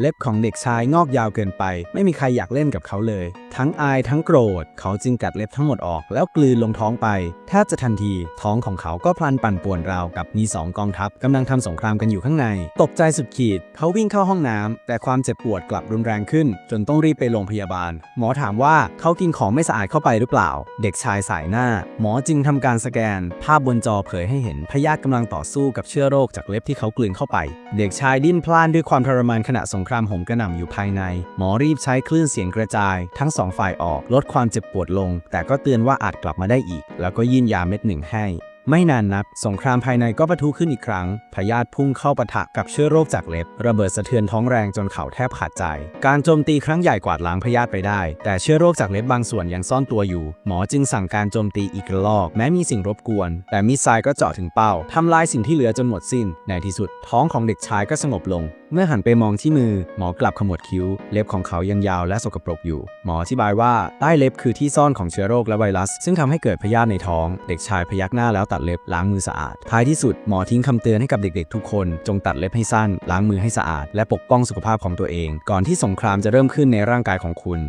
เล็บของเด็กชายงอกยาวเกินไป ไม่มีใครอยากเล่นกับเขาเลย ทั้งอายทั้งโกรธ เขาจึงกัดเล็บทั้งหมดออก แล้วกลืนลงท้องไปแทบจะทันทีท้องของเขาก็พลันปั่นป่วนราวกับมีสองกองทัพกำลังทำสงครามกันอยู่ข้างใน ตกใจสุดขีด เขาวิ่งเข้าห้องน้ำแต่ความเจ็บปวดกลับรุนแรงขึ้น จนต้องรีบไปโรงพยาบาล หมอถามว่าเขากินของไม่สะอาดเข้าไปหรือเปล่า เด็กชายสายหน้า หมอจึงทำการสแกน ภาพบนจอเผยให้เห็นพยาธิกำลังต่อสู้กับเชื้อโรคจากเล็บที่เขากลืนเข้าไป เด็กชายดิ้นพล่านด้วยความทรมานขณะสงงครามหมกระหน่ำอยู่ภายใน หมอรีบใช้คลื่นเสียงกระจาย ทั้งสองฝ่ายออกลดความเจ็บปวดลง แต่ก็เตือนว่าอาจกลับมาได้อีก แล้วก็ยื่นยาเม็ดหนึ่งให้ ไม่นานนักสงครามภายในก็ปะทุขึ้นอีกครั้ง พยาธิพุ่งเข้าปะทะกับเชื้อโรคจากเล็บ ระเบิดสะเทือนท้องแรงจนเขาแทบขาดใจ การโจมตีครั้งใหญ่กวาดล้างพยาธิไปได้ แต่เชื้อโรคจากเล็บบางส่วนยังซ่อนตัวอยู่ หมอจึงสั่งการโจมตีอีกระลอกแม้มีสิ่งรบกวน แต่มิสไซล์ก็เจาะถึงเป้าทำลายสิ่งที่เหลือจนหมดสิ้น ในที่สุดท้องของเด็กชายก็สงบลง เมื่อหันไปมองที่มือหมอกลับขมวดคิ้ว เล็บของเขายังยาวและสกปรกอยู่ หมออธิบายว่าใต้เล็บคือที่ซ่อนของเชื้อโรคและไวรัส ซึ่งทำให้เกิดพยาธิในท้อง เด็กชายพยักหน้าแล้วตัดเล็บล้างมือสะอาด ท้ายที่สุดหมอทิ้งคำเตือนให้กับเด็กๆทุกคน จงตัดเล็บให้สั้น ล้างมือให้สะอาด และปกป้องสุขภาพของตัวเอง ก่อนที่สงครามจะเริ่มขึ้นในร่างกายของคุณ